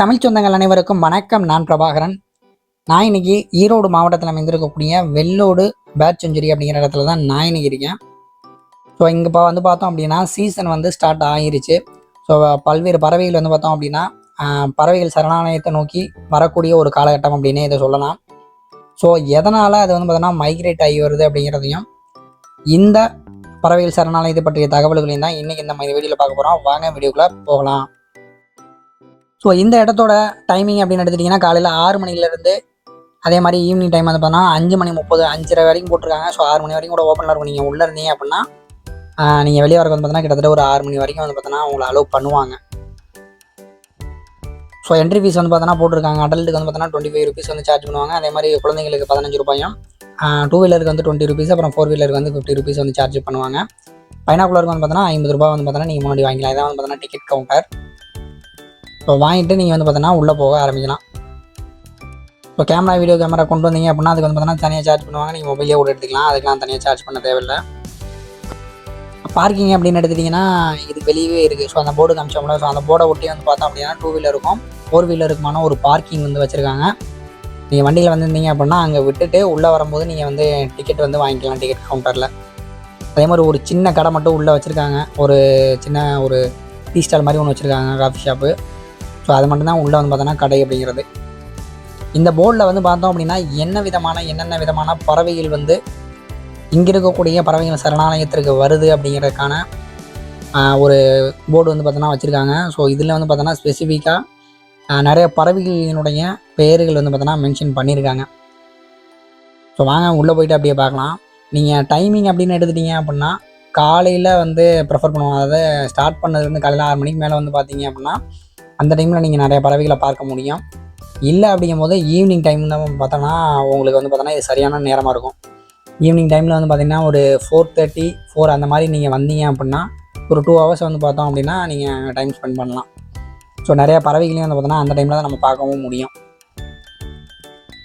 தமிழ் சொந்தங்கள் அனைவருக்கும் வணக்கம். நான் பிரபாகரன். நான் இன்னைக்கு ஈரோடு மாவட்டத்தில் அமைந்திருக்கக்கூடிய வெள்ளோடு பேட் செஞ்சுரி அப்படிங்கிற இடத்துல தான் நான் இன்னைக்கு இருக்கேன். ஸோ இங்கே இப்போ வந்து பார்த்தோம் அப்படின்னா சீசன் வந்து ஸ்டார்ட் ஆகிருச்சு ஸோ பல்வேறு பறவைகள் வந்து பார்த்தோம் அப்படின்னா பறவைகள் சரணாலயத்தை நோக்கி வரக்கூடிய ஒரு காலகட்டம் அப்படின்னே இதை சொல்லலாம். ஸோ எதனால் அது வந்து பார்த்தோன்னா மைக்ரேட் ஆகி வருது அப்படிங்கிறதையும் இந்த பறவைகள் சரணாலயத்தை பற்றிய தகவல்களையும் தான் இன்றைக்கி இந்த மாதிரி வீடியோவில் பார்க்க போகிறோம் வாங்க வீடியோக்குள்ளே போகலாம். ஸோ இந்த இடத்தோட டைமிங் அப்படின்னு எடுத்துட்டிங்கன்னா காலையில் ஆறு மணிலேருந்து அதே மாதிரி ஈவினிங் டைம் வந்து பார்த்தா அஞ்சு மணி முப்பது அஞ்சரை வரைக்கும் போட்டிருக்காங்க. ஸோ ஆறு மணி வரைக்கும் கூட ஓப்பனில் இருக்கும். நீங்கள் உள்ளே இருந்தீங்க அப்படின்னா நீங்கள் வெளியே வரக்கு வந்து பார்த்தீங்கன்னா கிட்டத்தட்ட ஒரு ஆறு மணி வரைக்கும் வந்து பார்த்தீங்கன்னா உங்களை அலோவ் பண்ணுவாங்க. ஸோ என்ட்ரி ஃபீஸ் வந்து பார்த்தோன்னா போட்டிருக்காங்க. அடல்ட்டுக்கு வந்து பார்த்தோன்னா டுவெண்ட்டி ஃபைவ் ருபீஸ் வந்து சார்ஜ் பண்ணுவாங்க. அதே மாதிரி குழந்தைங்களுக்கு பதினஞ்சு ரூபாயும் டூ வீலருக்கு வந்து டுவெண்ட்டி ருபீஸ் அப்புறம் ஃபோர் வீலருக்கு வந்து ஃபிஃப்டி ருபீஸ் வந்து சார்ஜ் பண்ணுவாங்க. பைனாக்குலருக்கு வந்து பார்த்தோன்னா ஐம்பது ரூபா வந்து பார்த்தோன்னா நீங்கள் முன்னாடி வாங்கிக்கலாம். இதான் வந்து பார்த்தோன்னா டிக்கெட் கவுண்டர் ஸோ வாங்கிட்டு நீங்கள் வந்து பார்த்தோன்னா உள்ளே போக ஆரம்பிக்கலாம். இப்போ கேமரா வீடியோ கேமரா கொண்டு வந்தீங்க அப்படின்னா அதுக்கு வந்து பார்த்தோன்னா தனியாக சார்ஜ் பண்ணுவாங்க. நீங்கள் மொபைலே கூட எடுத்துக்கலாம். அதுக்கெலாம் தனியாக சார்ஜ் பண்ண தேவையில்லை. பார்க்கிங் அப்படின்னு எடுத்துட்டிங்கன்னா இது வெளியே இருக்குது ஸோ அந்த போர்டு காமிச்சோம்ல ஸோ அந்த போர்டை ஒட்டி வந்து பார்த்தோம் அப்படின்னா டூ வீலர் இருக்கும். ஃபோர் வீலருக்குமான ஒரு பார்க்கிங் வந்து வச்சுருக்காங்க. நீங்கள் வண்டியில் வந்திருந்தீங்க அப்படின்னா அங்கே விட்டுட்டு உள்ளே வரும்போது நீங்கள் வந்து டிக்கெட் வந்து வாங்கிக்கலாம் டிக்கெட் கவுண்டரில் அதே மாதிரி ஒரு சின்ன கடை மட்டும் உள்ளே வச்சுருக்காங்க. ஒரு சின்ன ஒரு டீ ஸ்டால் மாதிரி ஒன்று வச்சுருக்காங்க காஃபி ஷாப்பு ஸோ அது மட்டும்தான் உள்ளே வந்து பார்த்தோன்னா கடை அப்படிங்கிறது. இந்த போர்டில் வந்து பார்த்தோம் அப்படின்னா என்ன விதமான என்னென்ன விதமான பறவைகள் வந்து இங்கே இருக்கக்கூடிய பறவைகள் சரணாலயத்திற்கு வருது அப்படிங்கிறதுக்கான ஒரு போர்டு வந்து பார்த்தோன்னா வச்சுருக்காங்க. ஸோ இதில் வந்து பார்த்தோன்னா ஸ்பெசிஃபிக்காக நிறைய பறவைகளினுடைய பெயர்கள் வந்து பார்த்தோன்னா மென்ஷன் பண்ணியிருக்காங்க ஸோ வாங்க உள்ளே போயிட்டு அப்படியே பார்க்கலாம். நீங்கள் டைமிங் அப்படின்னு எடுத்துட்டீங்க அப்படின்னா காலையில் வந்து ப்ரிஃபர் பண்ணுவோம். அதாவது ஸ்டார்ட் பண்ணதுலேருந்து காலையில் ஆறு மணிக்கு மேலே வந்து பார்த்தீங்க அப்படின்னா அந்த டைமில் நீங்கள் நிறைய பறவைகளை பார்க்க முடியும். இல்லை அப்படிங்கும்போது ஈவினிங் டைம் தான் பார்த்தோன்னா உங்களுக்கு வந்து பார்த்தோன்னா இது சரியான நேரமாக இருக்கும். ஈவினிங் டைமில் வந்து பார்த்தீங்கன்னா ஒரு ஃபோர் தேர்ட்டி ஃபோர் அந்த மாதிரி நீங்கள் வந்தீங்க அப்படின்னா ஒரு டூ ஹவர்ஸ் வந்து பார்த்தோம் அப்படின்னா நீங்கள் டைம் ஸ்பெண்ட் பண்ணலாம். ஸோ நிறைய பறவைகளையும் வந்து பார்த்தோன்னா அந்த டைமில் தான் நம்ம பார்க்கவும் முடியும்.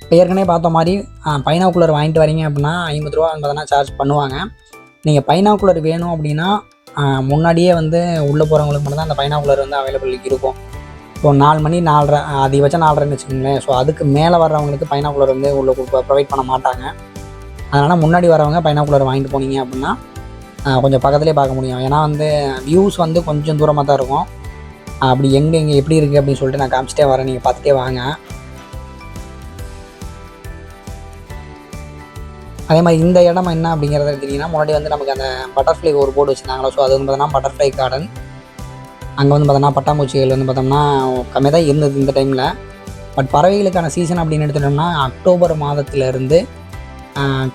இப்போ ஏற்கனவே பார்த்த மாதிரி பைனாக்குலர் வாங்கிட்டு வரீங்க அப்படின்னா ஐம்பது ரூபா வந்து பார்த்தோன்னா சார்ஜ் பண்ணுவாங்க. நீங்கள் பைனாக்குலர் வேணும் அப்படின்னா முன்னாடியே வந்து உள்ளே போகிறவங்களுக்கு மட்டும்தான் அந்த பைனாக்குலர் வந்து அவைலபிள் இருக்கும். ஸோ நாலு மணி நாலரை அதிகபட்சம் நாலரைன்னு வச்சுக்கோங்களேன். ஸோ அதுக்கு மேலே வர்றவங்களுக்கு பைனாக்குலர் வந்து உள்ள ப்ரொவைட் பண்ண மாட்டாங்க. அதனால் முன்னாடி வரவங்க பைனாக்குலர் வாங்கிட்டு போனீங்க அப்படின்னா கொஞ்சம் பக்கத்துலேயே பார்க்க முடியும். ஏன்னா வந்து வியூஸ் வந்து கொஞ்சம் தூரமாக தான் இருக்கும். அப்படி எங்கே எங்கே எப்படி இருக்குது அப்படின்னு சொல்லிட்டு நான் காமிச்சிட்டே வரேன். நீங்கள் பார்த்துட்டே வாங்க. அதே மாதிரி இந்த இடம் என்ன அப்படிங்கிறத தெரியுங்கன்னா முன்னாடி வந்து நமக்கு அந்த பட்டர்ஃப்ளை ஒரு போர்டு வச்சுருந்தாங்களோ? ஸோ அது வந்து பார்த்தீங்கன்னா பட்டர்ஃப்ளை கார்டன் அங்கே வந்து பார்த்தோன்னா பட்டாம்பூச்சிகள் வந்து பார்த்தோம்னா கம்மியாக தான் இருந்தது இந்த டைமில் பட் பறவைகளுக்கான சீசன் அப்படின்னு எடுத்துட்டோம்னா அக்டோபர் மாதத்துலேருந்து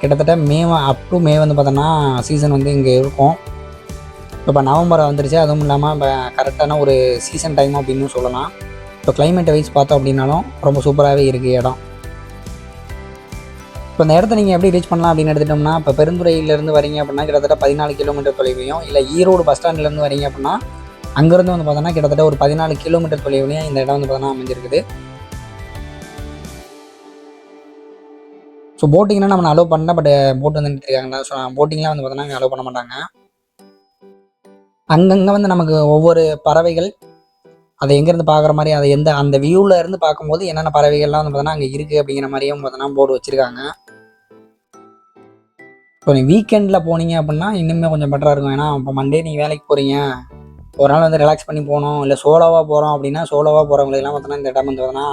கிட்டத்தட்ட மே அப் டு மே வந்து பார்த்தோன்னா சீசன் வந்து இங்கே இருக்கும். இப்போ நவம்பர் வந்துருச்சு. அதுவும் இல்லாமல் இப்போ கரெக்டான ஒரு சீசன் டைம் அப்படின்னு சொல்லலாம். இப்போ கிளைமேட் வைஸ் பார்த்தோம் அப்படின்னாலும் ரொம்ப சூப்பராகவே இருக்குது இடம். இப்போ இந்த இடத்த நீங்கள் எப்படி ரீச் பண்ணலாம் அப்படின்னு எடுத்துட்டோம்னா இப்போ பெருந்துறையிலேருந்து வரீங்க அப்படின்னா கிட்டத்தட்ட பதினாலு கிலோமீட்டர் தொலைவையும் இல்லை ஈரோடு பஸ் ஸ்டாண்ட்லேருந்து வரீங்க அப்படின்னா அங்கேருந்து வந்து பார்த்தோன்னா கிட்டத்தட்ட ஒரு பதினாலு கிலோமீட்டர் தொலைவுலையும் இந்த இடம் வந்து பார்த்தோன்னா அமைஞ்சிருக்குது. ஸோ போட்டிங்னா நம்ம அலோவ் பண்ணல பட் போட் வந்து நிறுத்திருக்காங்களா ஸோ போட்டிங்லாம் வந்து பார்த்தோன்னா அலோவ் பண்ண மாட்டாங்க. அங்கங்கே வந்து நமக்கு ஒவ்வொரு பறவைகள் அதை எங்கேருந்து பார்க்குற மாதிரி அதை எந்த அந்த வியூவில் இருந்து பார்க்கும்போது என்னென்ன பறவைகள்லாம் வந்து பார்த்தோன்னா அங்கே இருக்குது அப்படிங்கிற மாதிரியும் பார்த்தோன்னா போர்டு வச்சுருக்காங்க. இப்போ நீங்கள் வீக்கெண்டில் போனீங்க அப்படின்னா இன்னுமே கொஞ்சம் பெட்டராக இருக்கும். ஏன்னா இப்போ மண்டே நீங்கள் வேலைக்கு போகிறீங்க ஒரு நாள் வந்து ரிலாக்ஸ் பண்ணி போகணும் இல்லை சோலோவாக போகிறோம் அப்படின்னா சோலோவாக போகிறவங்களுக்குலாம் பார்த்தோன்னா இந்த இடம் வந்து பார்த்தோன்னா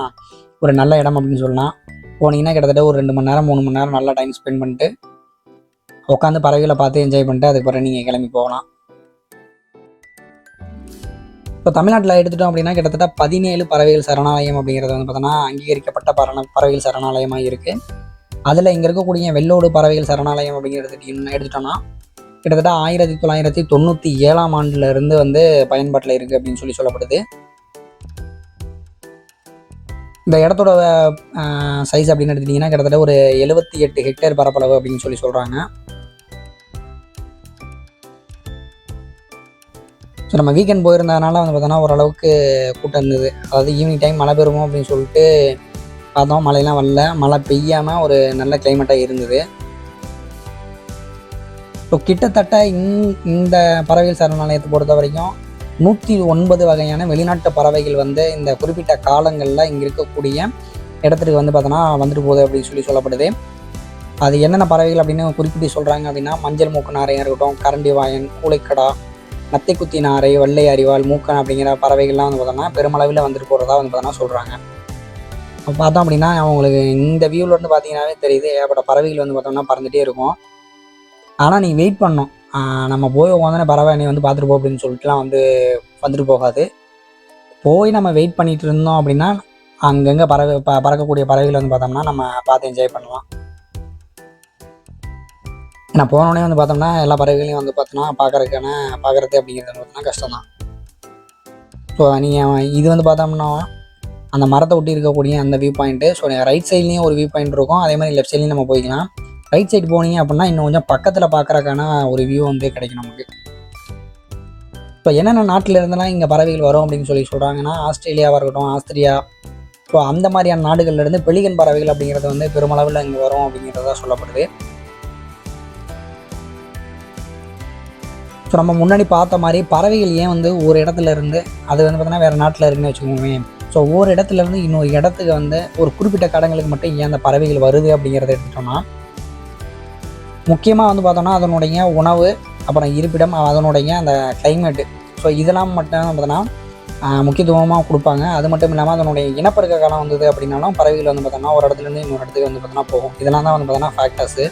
ஒரு நல்ல இடம் அப்படின்னு சொல்லலாம். போனீங்கன்னா கிட்டத்தட்ட ஒரு ரெண்டு மணி நேரம் மூணு மணி நேரம் நல்லா டைம் ஸ்பெண்ட் பண்ணிட்டு உட்காந்து பறவைகளை பார்த்து என்ஜாய் பண்ணிட்டு அதுக்கப்புறம் நீங்கள் கிளம்பி போகலாம். இப்போ தமிழ்நாட்டில் எடுத்துட்டோம் அப்படின்னா கிட்டத்தட்ட பதினேழு பறவைகள் சரணாலயம் அப்படிங்கிறது வந்து பார்த்தோன்னா அங்கீகரிக்கப்பட்ட பரண பறவைகள் சரணாலயமாக இருக்குது அதில் இங்கே இருக்கக்கூடிய வெள்ளோடு பறவைகள் சரணாலயம் அப்படிங்கிறது எடுத்துட்டோம்னா கிட்டத்தட்ட ஆயிரத்தி தொள்ளாயிரத்தி தொண்ணூற்றி ஏழாம் ஆண்டுலருந்து வந்து பயன்பாட்டில் இருக்குது அப்படின்னு சொல்லி சொல்லப்படுது. இந்த இடத்தோட சைஸ் அப்படின்னு எடுத்துட்டிங்கன்னா கிட்டத்தட்ட ஒரு எழுபத்தி எட்டு ஹெக்டேர் பரப்பளவு அப்படின்னு சொல்லி சொல்கிறாங்க ஸோ நம்ம வீக்கெண்ட் போயிருந்ததுனால வந்து பார்த்தோன்னா ஓரளவுக்கு கூட்டம் இருந்தது. அதாவது ஈவினிங் டைம் மழை பெறுமோ அப்படின்னு சொல்லிட்டு பார்த்தோம். மழையெல்லாம் வரல. மழை பெய்யாமல் ஒரு நல்ல கிளைமேட்டாக இருந்தது. ஸோ கிட்டத்தட்ட இந் இந்த பறவைகள் சரணாலயத்தை பொறுத்த வரைக்கும் நூற்றி ஒன்பது வகையான வெளிநாட்டு பறவைகள் வந்து இந்த குறிப்பிட்ட காலங்களில் இங்கே இருக்கக்கூடிய இடத்துக்கு வந்து பார்த்தோன்னா வந்துட்டு போகுது அப்படின்னு சொல்லி சொல்லப்படுது. அது என்னென்ன பறவைகள் அப்படின்னு குறிப்பிட்டு சொல்கிறாங்க அப்படின்னா மஞ்சள் மூக்கு நாரையாக இருக்கட்டும் கரண்டி வாயன் கூளைக்கடா நத்தைக்குத்தி நாரை வெள்ளை அரிவாள் மூக்கன் அப்படிங்கிற பறவைகள்லாம் வந்து பார்த்தோன்னா பெருமளவில் வந்துட்டு போகிறதா வந்து பார்த்தோன்னா சொல்கிறாங்க பார்த்தோம் அப்படின்னா அவங்களுக்கு இந்த வியூவில் இருந்து பார்த்தீங்கன்னாவே தெரியுது. ஏகப்பட்ட பறவைகள் வந்து பார்த்தோம்னா பறந்துகிட்டே இருக்கும். ஆனால் நீங்கள் வெயிட் பண்ணணும். நம்ம போய் உட்காந்தோன்னே பறவை நீ வந்து பார்த்துட்டு போ அப்படின்னு சொல்லிட்டுலாம் வந்து வந்துட்டு போகாது. போய் நம்ம வெயிட் பண்ணிட்டு இருந்தோம் அப்படின்னா அங்கங்கே பறவை ப பறக்கக்கூடிய பறவைகள் வந்து பார்த்தோம்னா நம்ம பார்த்து என்ஜாய் பண்ணலாம். நான் போனோடனே வந்து பார்த்தோம்னா எல்லா பறவைகளையும் வந்து பார்த்தோன்னா பார்க்கறதுக்கான பார்க்குறது அப்படிங்கிறது வந்து பார்த்தோன்னா கஷ்டம் தான் ஸோ நீங்கள் இது வந்து பார்த்தோம்னா அந்த மரத்தை ஒட்டி இருக்கக்கூடிய அந்த வியூ பாயிண்ட்டு ஸோ ரைட் சைட்லேயும் ஒரு வியூ பாயிண்ட் இருக்கும். அதே மாதிரி லெஃப்ட் சைட்லேயும் நம்ம போய்க்கலாம். ரைட் சைடு போனீங்க அப்படின்னா இன்னும் கொஞ்சம் பக்கத்தில் பார்க்குறக்கான ஒரு வியூ வந்து கிடைக்கும் நமக்கு. இப்போ என்னென்ன நாட்டில் இருந்தெல்லாம் இங்கே பறவைகள் வரும் அப்படின்னு சொல்லி சொல்கிறாங்கன்னா ஆஸ்திரேலியாவாக இருக்கட்டும் ஆஸ்திரியா. ஸோ அந்த மாதிரியான நாடுகள்லேருந்து பெலிகன் பறவைகள் அப்படிங்கிறது வந்து பெருமளவில் இங்கே வரும் அப்படிங்கிறதா சொல்லப்படுது. ஸோ நம்ம முன்னாடி பார்த்த மாதிரி பறவைகள் ஏன் வந்து ஒரு இடத்துல இருந்து அது வந்து பார்த்தீங்கன்னா வேறு நாட்டில் இருக்குன்னு வச்சுக்கோங்க ஸோ ஒரு இடத்துல இருந்து இன்னொரு இடத்துக்கு வந்து ஒரு குறிப்பிட்ட கடங்களுக்கு மட்டும் ஏன் அந்த பறவைகள் வருது அப்படிங்கிறத எடுத்துட்டோம்னா முக்கியமாக வந்து பார்த்தோன்னா அதனுடைய உணவு அப்புறம் இருப்பிடம் அதனுடைய அந்த கிளைமேட்டு ஸோ இதெல்லாம் மட்டும் பார்த்தோன்னா முக்கியத்துவமாக கொடுப்பாங்க. அது மட்டும் இல்லாமல் அதனுடைய இனப்பெருக்க காலம் வந்தது அப்படின்னாலும் பறவைகள் வந்து பார்த்தோன்னா ஒரு இடத்துலேருந்து இன்னொரு இடத்துக்கு வந்து பார்த்தோன்னா போகும். இதெல்லாம் தான் வந்து பார்த்தோன்னா ஃபேக்டர்ஸு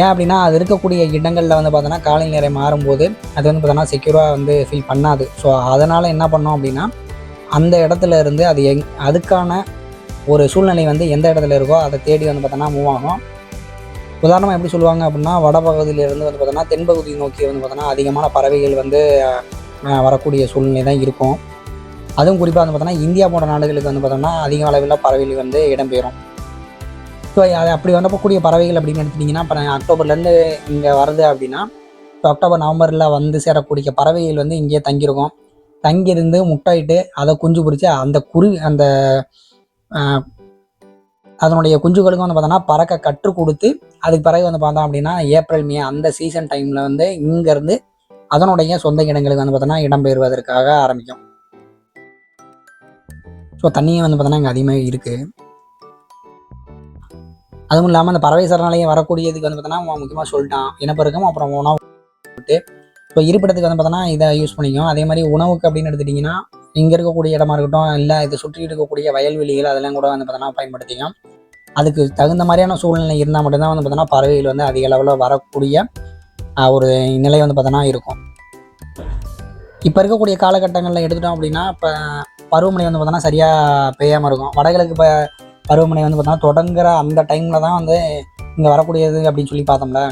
ஏன் அப்படின்னா அது இருக்கக்கூடிய இடங்களில் வந்து பார்த்தோன்னா காலநிலை மாறும்போது அது வந்து பார்த்தோன்னா செக்யூராக வந்து ஃபீல் பண்ணாது. ஸோ அதனால் என்ன பண்ணோம் அப்படின்னா அந்த இடத்துல இருந்து அது எங் அதுக்கான ஒரு சூழ்நிலை வந்து எந்த இடத்துல இருக்கோ அதை தேடி வந்து பார்த்தோன்னா மூவ் ஆகும். உதாரணமாக எப்படி சொல்லுவாங்க அப்படின்னா வடபகுதியிலேருந்து வந்து பார்த்தோன்னா தென்பகுதி நோக்கி வந்து பார்த்தோன்னா அதிகமான பறவைகள் வந்து வரக்கூடிய சூழ்நிலை தான் இருக்கும். அதுவும் குறிப்பாக வந்து பார்த்தோன்னா இந்தியா போன்ற நாடுகளுக்கு வந்து பார்த்தோம்னா அதிக அளவில் பறவைகள் வந்து இடம்பெறும். ஸோ அது அப்படி வரப்பக்கூடிய பறவைகள் அப்படின்னு எடுத்துட்டிங்கன்னா இப்போ அக்டோபர்லேருந்து இங்கே வருது அப்படின்னா இப்போ அக்டோபர் நவம்பரில் வந்து சேரக்கூடிய பறவைகள் வந்து இங்கேயே தங்கியிருக்கும். தங்கியிருந்து முட்டையிட்டு அதை குஞ்சு பிடிச்சி அந்த குருவி அந்த அதனுடைய குஞ்சுகளுக்கும் வந்து பார்த்தோன்னா பறக்க கற்றுக் கொடுத்து அதுக்கு பிறகு வந்து பார்த்தோம் அப்படின்னா ஏப்ரல் மே அந்த சீசன் டைமில் வந்து இங்கேருந்து அதனுடைய சொந்த இடங்களுக்கு வந்து பார்த்தோன்னா இடம்பெயர்வதற்காக ஆரம்பிக்கும். ஸோ தண்ணியும் வந்து பார்த்தோன்னா இங்கே அதிகமாக இருக்குது அதுவும் இல்லாமல் அந்த பறவை சரணாலயம் வரக்கூடியதுக்கு வந்து பார்த்தோன்னா முக்கியமாக சொல்லிட்டான். இனப்பெருக்கம் அப்புறம் உணவு ஸோ இருப்பிடத்துக்கு வந்து பார்த்தோன்னா இதை யூஸ் பண்ணிக்கும். அதே மாதிரி உணவுக்கு அப்படின்னு எடுத்துட்டிங்கன்னா இங்கே இருக்கக்கூடிய இடமா இருக்கட்டும் இல்லை இதை சுற்றி இருக்கக்கூடிய வயல்வெளிகள் அதெல்லாம் கூட வந்து பார்த்தோன்னா பயன்படுத்திக்கும் அதுக்கு தகுந்த மாதிரியான சூழ்நிலை இருந்தால் மட்டும்தான் வந்து பார்த்தோன்னா பறவைகள் வந்து அதிக அளவில் வரக்கூடிய ஒரு நிலை வந்து பார்த்தோன்னா இருக்கும். இப்போ இருக்கக்கூடிய காலகட்டங்களில் எடுத்துட்டோம் அப்படின்னா இப்போ பருவமழை வந்து பார்த்தோன்னா சரியாக பெய்யாமல் இருக்கும். வடகிழக்கு இப்போ பருவமழை வந்து பார்த்தோன்னா தொடங்குற அந்த டைமில் தான் வந்து இங்கே வரக்கூடியது அப்படின்னு சொல்லி பார்த்தோம்ல.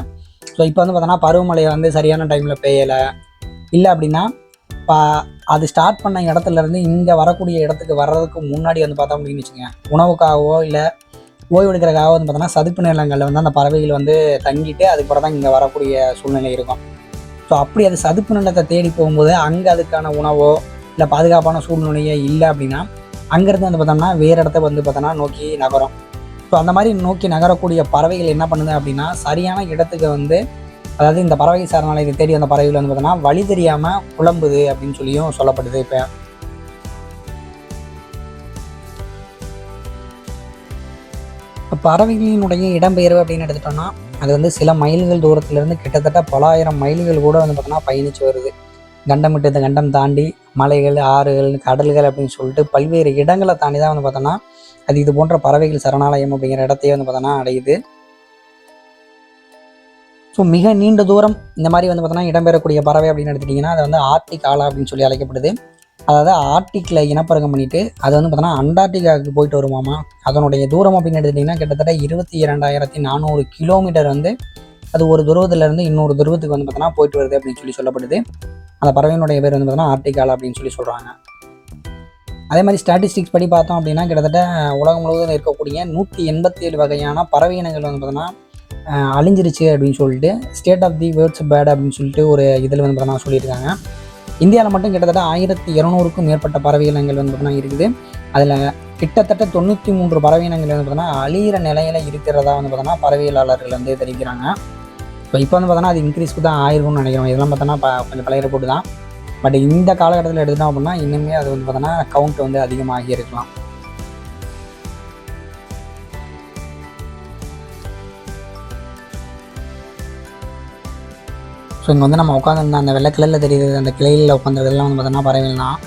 ஸோ இப்போ வந்து பார்த்தோன்னா பருவமழை வந்து சரியான டைமில் பெய்யலை. இல்லை அப்படின்னா இப்போ அது ஸ்டார்ட் பண்ண இடத்துல இருந்து இங்கே வரக்கூடிய இடத்துக்கு வர்றதுக்கு முன்னாடி வந்து பார்த்தோம் அப்படின்னு வச்சுக்கோங்க. உணவுக்காகவோ இல்லை ஓய்வெடுக்கிறதுக்காகவோ வந்து பார்த்தோன்னா சதுப்பு நிலங்களில் வந்து அந்த பறவைகள் வந்து தங்கிட்டு அதுக்கப்புறம் தான் இங்கே வரக்கூடிய சூழ்நிலை இருக்கும். ஸோ அப்படி அது சதுப்பு நிலத்தை தேடி போகும்போது அங்கே அதுக்கான உணவோ இல்லை பாதுகாப்பான சூழ்நிலையோ இல்லை அப்படின்னா அங்கேருந்து வந்து பார்த்தோம்னா வேறு இடத்த வந்து பார்த்தோன்னா நோக்கி நகரும். ஸோ அந்த மாதிரி நோக்கி நகரக்கூடிய பறவைகள் என்ன பண்ணுது அப்படின்னா சரியான இடத்துக்கு வந்து அதாவது இந்த பறவை சரணாலயத்தை தேடி வந்த பறவைகள் வந்து பார்த்தோன்னா வழி தெரியாமல் குழம்புது அப்படின்னு சொல்லியும் சொல்லப்படுது இப்போ. பறவைகளினுடைய இடம்பெயர்வு அப்படின்னு எடுத்துட்டோம்னா அது வந்து சில மைல்கள் தூரத்துலேருந்து கிட்டத்தட்ட பலாயிரம் மைல்கள் கூட வந்து பார்த்தோன்னா பயணிச்சு வருது. கண்டம் விட்டு இந்த கண்டம் தாண்டி மலைகள் ஆறுகள் கடல்கள் அப்படின்னு சொல்லிட்டு பல்வேறு இடங்களை தாண்டி தான் வந்து பார்த்தோன்னா அது இது போன்ற பறவைகள் சரணாலயம் அப்படிங்கிற இடத்தையே வந்து பார்த்தோன்னா அடையுது. ஸோ மிக நீண்ட தூரம் இந்த மாதிரி வந்து பார்த்தோன்னா இடம்பெறக்கூடிய பறவை அப்படின்னு எடுத்துட்டிங்கன்னா அது வந்து ஆர்டிக் ஆலா அப்படின்னு சொல்லி அழைக்கப்படுது. அதாவது ஆர்டிக்கில் இனப்பெருக்கம் பண்ணிவிட்டு அது வந்து பார்த்தோன்னா அண்டார்டிகாவுக்கு போயிட்டு வருமாமா? அதனுடைய தூரம் அப்படின்னு எடுத்துட்டிங்கன்னா கிட்டத்தட்ட இருபத்தி இரண்டாயிரத்தி நானூறு கிலோமீட்டர் வந்து அது ஒரு துருவத்திலேருந்து இன்னொரு துருவத்துக்கு வந்து பார்த்தோன்னா போயிட்டு வருது அப்படின்னு சொல்லி சொல்லப்படுது. அந்த பறவையினுடைய பேர் வந்து பார்த்தோன்னா ஆர்டிக் ஆலா அப்படின்னு சொல்லி சொல்கிறாங்க அதே மாதிரி ஸ்டாட்டிஸ்டிக்ஸ் படி பார்த்தோம் அப்படின்னா கிட்டத்தட்ட உலகம் முழுவதும் இருக்கக்கூடிய நூற்றி எண்பத்தி ஏழு வகையான பறவை இனங்கள் வந்து பார்த்தோன்னா அழிஞ்சிருச்சு அப்படின்னு சொல்லிட்டு state of the words bad அப்படின்னு சொல்லிட்டு ஒரு இதில் வந்து பார்த்தோன்னா சொல்லியிருக்காங்க. இந்தியாவில் மட்டும் கிட்டத்தட்ட ஆயிரத்தி இரநூறுக்கும் மேற்பட்ட பறவை இனங்கள் வந்து பார்த்தோன்னா இருக்குது. அதில் கிட்டத்தட்ட தொண்ணூற்றி மூன்று பறவை இனங்கள் வந்து பார்த்தோன்னா அழியிற நிலையில் இருக்கிறதா வந்து பார்த்தோன்னா பறவையியலாளர்கள் வந்து தெரிவிக்கிறாங்க. ஸோ இப்போ வந்து பார்த்தோன்னா அது இன்க்ரீஸ்க்கு தான் ஆயிருக்கும்னு நினைக்கிறோம். இதெல்லாம் பார்த்தோன்னா கொஞ்சம் பழைய ரிப்போர்ட் தான். பட் இந்த காலகட்டத்தில் எடுத்துட்டோம் அப்படின்னா இன்னுமே அது வந்து பார்த்தோன்னா கவுண்ட் வந்து அதிகமாகி இருக்கலாம். ஸோ இங்கே வந்து நம்ம உட்காந்துருந்த அந்த வெள்ளை கிளையில் தெரியுது. அந்த கிளையில் உட்காந்துருக்கிறதுலாம் வந்து பார்த்தோன்னா பறவைகள் தான்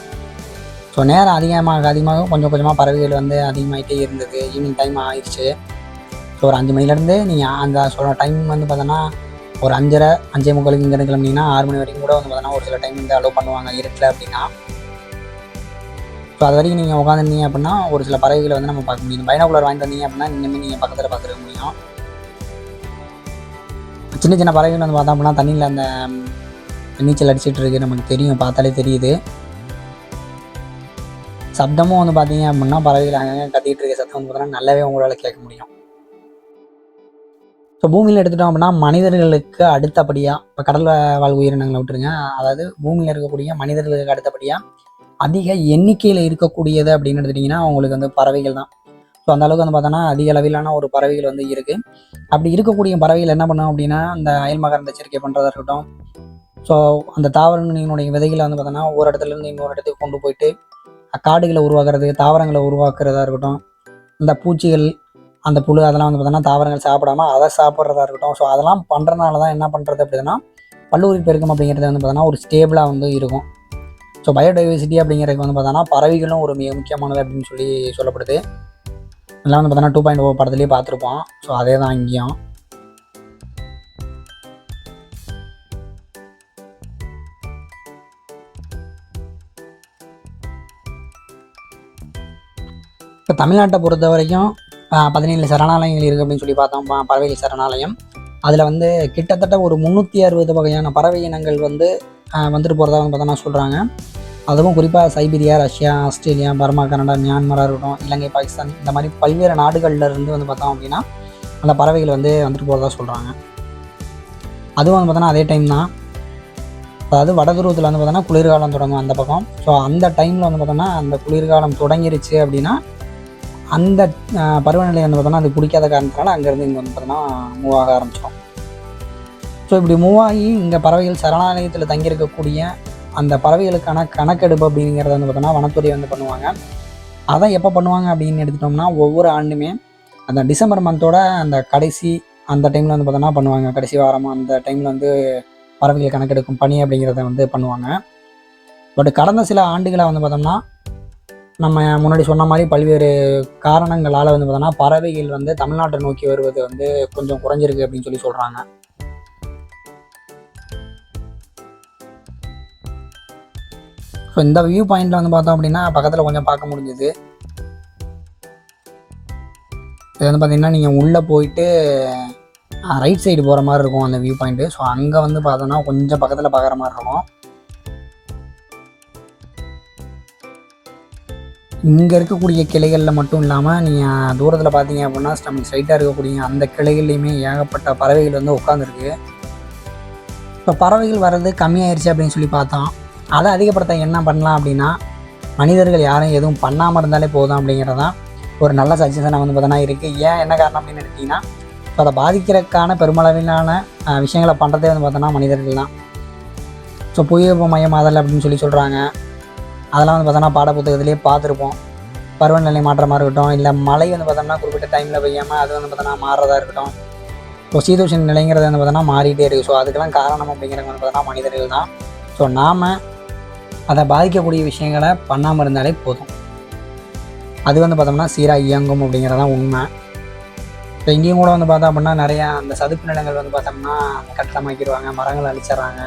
ஸோ நேரம் அதிகமாக அதிகமாக கொஞ்சம் கொஞ்சமாக பறவைகள் வந்து அதிகமாகிட்டே இருந்தது. ஈவினிங் டைம் ஆயிடுச்சு. ஸோ ஒரு அஞ்சு மணிலேருந்து நீங்கள் அந்த சொல்கிற டைம் வந்து பார்த்தோன்னா ஒரு அஞ்சரை அஞ்சே முக்காலுக்கு இங்கே கிளம்புனீங்கன்னா ஆறு மணி வரைக்கும் கூட வந்து பார்த்தோன்னா ஒரு சில டைம் வந்து அலோவ் பண்ணுவாங்க இருட்டில் அப்படின்னா. ஸோ அது வரைக்கும் நீங்கள் உட்காந்துருந்தீங்க அப்படின்னா ஒரு சில பறவைகளை வந்து நம்ம பார்க்க முடியும். பைனாகுலர் வாங்கி தந்தீங்க அப்படின்னா இன்னுமே நீங்கள் பக்கத்தில் பார்த்துருக்க முடியும். சின்ன சின்ன பறவைகள் வந்து பார்த்தோம் அப்படின்னா தண்ணியில் அந்த நீச்சல் அடிச்சிட்டு இருக்கு. நமக்கு தெரியும் பார்த்தாலே தெரியுது. சப்தமும் வந்து பார்த்தீங்க அப்படின்னா பறவைகள் அங்கங்கே கத்திக்கிட்டு இருக்க சத்தம் வந்து பார்த்தோன்னா நல்லாவே உங்களால் கேட்க முடியும். ஸோ பூமியில் எடுத்துட்டோம் அப்படின்னா மனிதர்களுக்கு அடுத்தபடியாக இப்போ கடல் வாழ் உயிரினங்களை விட்டுருங்க. அதாவது பூமியில் இருக்கக்கூடிய மனிதர்களுக்கு அடுத்தபடியாக அதிக எண்ணிக்கையில் இருக்கக்கூடியது அப்படின்னு எடுத்துட்டிங்கன்னா அவங்களுக்கு வந்து பறவைகள் தான். ஸோ அந்த அளவுக்கு வந்து பார்த்தோன்னா அதிக அளவிலான ஒரு பறவைகள் வந்து இருக்குது அப்படி இருக்கக்கூடிய பறவைகள் என்ன பண்ணும் அப்படின்னா அந்த அயல் மகரந்த சேர்க்கை பண்ணுறதா இருக்கட்டும். ஸோ அந்த தாவரங்களினுடைய விதைகளை வந்து பார்த்தோன்னா ஒரு இடத்துல இருந்து இன்னொரு இடத்துக்கு கொண்டு போயிட்டு காடுகளை உருவாக்குறது தாவரங்களை உருவாக்குறதா இருக்கட்டும். இந்த பூச்சிகள் அந்த புழு அதெல்லாம் வந்து பார்த்தோன்னா தாவரங்கள் சாப்பிடாம அதை சாப்பிட்றதா இருக்கட்டும். ஸோ அதெல்லாம் பண்ணுறதுனால தான் என்ன பண்ணுறது அப்படின்னா பல்லூரி பெருக்கம் அப்படிங்கிறது வந்து பார்த்தோன்னா ஒரு ஸ்டேபிளாக வந்து இருக்கும். ஸோ பயோடைவர்சிட்டி அப்படிங்கிறது வந்து பார்த்தோன்னா பறவைகளும் ஒரு மிக முக்கியமானது அப்படின்னு சொல்லி சொல்லப்படுது. இதெல்லாம் வந்து பார்த்தோன்னா டூ பாயிண்ட் ஓ oh படத்துலேயே பார்த்துருப்போம். ஸோ அதே தான் இங்கேயும். இப்போ தமிழ்நாட்டை பொறுத்த வரைக்கும் பதினேழு சரணாலயங்கள் இருக்குது அப்படின்னு சொல்லி பார்த்தோம் பறவைகள் சரணாலயம். அதில் வந்து கிட்டத்தட்ட ஒரு முந்நூற்றி அறுபது வகையான பறவை இனங்கள் வந்து ஆஹ், வந்துட்டு போகிறதா வந்து பார்த்தோன்னா சொல்கிறாங்க அதுவும் குறிப்பாக Siberia Russia Australia Burma Canada மியான்மராக இருக்கட்டும் இலங்கை பாகிஸ்தான் இந்த மாதிரி பல்வேறு நாடுகளில் இருந்து வந்து பார்த்தோம் அப்படின்னா அந்த பறவைகள் வந்து வந்துட்டு போகிறதா சொல்கிறாங்க அதுவும் வந்து பார்த்தோன்னா அதே டைம் தான். அதாவது வடதுருவத்தில் வந்து பார்த்தோன்னா குளிர்காலம் தொடங்கும் அந்த பக்கம். ஸோ அந்த டைமில் வந்து பார்த்தோன்னா அந்த குளிர்காலம் தொடங்கிருச்சு அப்படின்னா அந்த பருவநிலை வந்து பார்த்தோன்னா அது பிடிக்காத காரணத்தினால அங்கேருந்து இங்கே வந்து பார்த்தோன்னா மூவ் ஆக ஆரம்பிச்சிடும். ஸோ இப்படி மூவ் ஆகி இங்கே பறவைகள் சரணாலயத்தில் தங்கியிருக்கக்கூடிய அந்த பறவைகளுக்கான கணக்கெடுப்பு அப்படிங்கிறத வந்து பார்த்தோன்னா வனத்துறை வந்து பண்ணுவாங்க. அதை எப்போ பண்ணுவாங்க அப்படின்னு எடுத்துட்டோம்னா ஒவ்வொரு ஆண்டுமே அந்த டிசம்பர் மந்தோட அந்த கடைசி அந்த டைமில் வந்து பார்த்தோன்னா பண்ணுவாங்க. கடைசி வாரமாக அந்த டைமில் வந்து பறவைகள் கணக்கெடுக்கும் பணி அப்படிங்கிறத வந்து பண்ணுவாங்க. பட் கடந்த சில ஆண்டுகளாக வந்து பார்த்தோம்னா நம்ம முன்னாடி சொன்ன மாதிரி பல்வேறு காரணங்களால் வந்து பார்த்தோன்னா பறவைகள் வந்து தமிழ்நாட்டை நோக்கி வருவது வந்து கொஞ்சம் குறைஞ்சிருக்கு அப்படின்னு சொல்லி சொல்கிறாங்க ஸோ இந்த வியூ பாயிண்ட்டில் வந்து பார்த்தோம் அப்படின்னா பக்கத்தில் கொஞ்சம் பார்க்க முடிஞ்சுது. இது வந்து பார்த்திங்கன்னா நீங்கள் உள்ளே போயிட்டு ரைட் சைடு போகிற மாதிரி இருக்கும் அந்த வியூ பாயிண்ட்டு ஸோ அங்கே வந்து பார்த்தோன்னா கொஞ்சம் பக்கத்தில் பார்க்குற மாதிரி இருக்கும். இங்கே இருக்கக்கூடிய கிளைகளில் மட்டும் இல்லாமல் நீங்கள் தூரத்தில் பார்த்தீங்க அப்படின்னா நம்ம ஸ்ட்ரைட்டாக இருக்கக்கூடிய அந்த கிளைகள்லையுமே ஏகப்பட்ட பறவைகள் வந்து உட்காந்துருக்கு இப்போ பறவைகள் வர்றது கம்மியாயிருச்சு அப்படின்னு சொல்லி பார்த்தோம். அதை அதிகப்படுத்த என்ன பண்ணலாம் அப்படின்னா மனிதர்கள் யாரும் எதுவும் பண்ணாமல் இருந்தாலே போதும் அப்படிங்கிறதான் ஒரு நல்ல சஜஷனாக வந்து பார்த்தோன்னா இருக்குது ஏன் என்ன காரணம் அப்படின்னு எடுத்திங்கன்னா ஸோ அதை பாதிக்கிறதுக்கான பெருமளவிலான விஷயங்களை பண்ணுறதே வந்து பார்த்தோன்னா மனிதர்கள் தான். ஸோ புவியீர்ப்பு மையமாதல் அப்படின்னு சொல்லி சொல்கிறாங்க அதெல்லாம் வந்து பார்த்தோன்னா பாடப்புத்தகத்திலேயே பார்த்துருப்போம். பருவநிலை மாற்றமாக இருக்கட்டும் இல்லை மழை வந்து பார்த்தோம்னா குறிப்பிட்ட டைமில் பெய்யாமல் அது வந்து பார்த்தோன்னா மாறுறதா இருக்கட்டும். ஸோ சீதோஷன் நிலைங்கிறது வந்து பார்த்தோன்னா மாறிட்டே இருக்குது ஸோ அதுக்கெல்லாம் காரணம் அப்படிங்கிறது வந்து பார்த்தோன்னா மனிதர்கள் தான். ஸோ நாம் அதை பாதிக்கக்கூடிய விஷயங்களை பண்ணாமல் இருந்தாலே போதும். அது வந்து பார்த்தோம்னா சீராக இயங்கும் அப்படிங்கிறதான் உண்மை. இப்போ இங்கேயும் கூட வந்து பார்த்தோம் அப்படின்னா நிறையா அந்த சதுப்பு நிலங்கள் வந்து பார்த்தோம்னா கட்டமாக்கிடுவாங்க மரங்களை அழிச்சிடுறாங்க.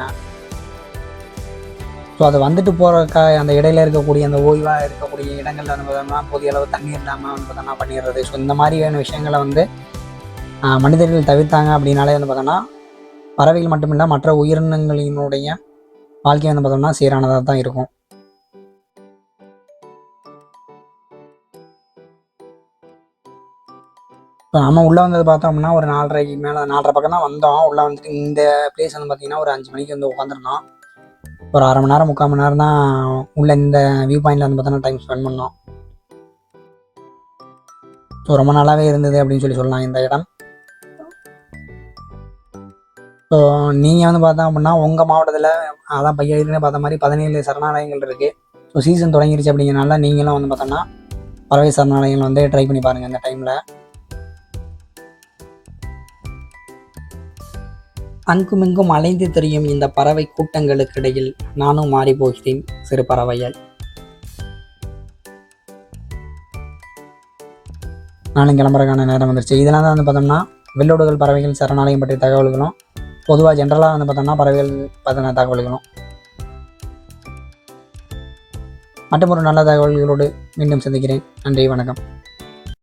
ஸோ அது வந்துட்டு போகிறக்கா அந்த இடையில இருக்கக்கூடிய அந்த ஓய்வாக இருக்கக்கூடிய இடங்களில் வந்து பார்த்தோம்னா போதிய அளவு தண்ணி இல்லாமல் வந்து பார்த்தோம்னா பண்ணிடுறது. ஸோ இந்த மாதிரியான விஷயங்களை வந்து மனிதர்கள் தவிர்த்தாங்க அப்படின்னாலே வந்து பார்த்தோம்னா பறவைகள் மட்டுமில்லை மற்ற உயிரினங்களினுடைய வாழ்க்கை வந்து பார்த்தோம்னா சீரானதாக தான் இருக்கும். இப்போ நம்ம உள்ளே வந்தது பார்த்தோம் அப்படின்னா ஒரு நாலரைக்கு மேலே நாலரை பக்கம் தான் வந்தோம். உள்ளே வந்துட்டு இந்த பிளேஸ் வந்து பார்த்தீங்கன்னா ஒரு அஞ்சு மணிக்கு வந்து உட்காந்துருந்தோம் ஒரு அரை மணி நேரம் முக்கால் மணி நேரம் தான் உள்ள இந்த வியூ பாயிண்டில் வந்து பார்த்தோன்னா டைம் ஸ்பெண்ட் பண்ணோம். ஸோ ரொம்ப நல்லாவே இருந்தது அப்படின்னு சொல்லி சொல்லலாம் இந்த இடம். ஸோ நீங்கள் வந்து பார்த்தா அப்படின்னா உங்கள் மாவட்டத்தில் அதான் பையன் பார்த்த மாதிரி பதினேழு சரணாலயங்கள் இருக்குது ஸோ சீசன் தொடங்கிருச்சு அப்படிங்கிறனால நீங்களும் வந்து பார்த்தோன்னா பறவை சரணாலயங்கள் வந்து ட்ரை பண்ணி பாருங்கள் இந்த டைமில் அங்குமிங்கும் அலைந்து தெரியும் இந்த பறவை கூட்டங்களுக்கு இடையில் நானும் மாறி போகிறேன் சிறு பறவையாய். நானும் கிளம்புறக்கான நேரம் வந்துருச்சு. இதெல்லாம் தான் வந்து பார்த்தோம்னா வெள்ளோடுகள் பறவைகள் சரணாலயம் பற்றிய தகவல்களும் பொதுவாக ஜென்ரலாக வந்து பார்த்தோம்னா பறவைகள் பற்றின தகவல்களும். மற்றும் ஒரு நல்ல தகவல்களோடு மீண்டும் சந்திக்கிறேன். நன்றி வணக்கம்.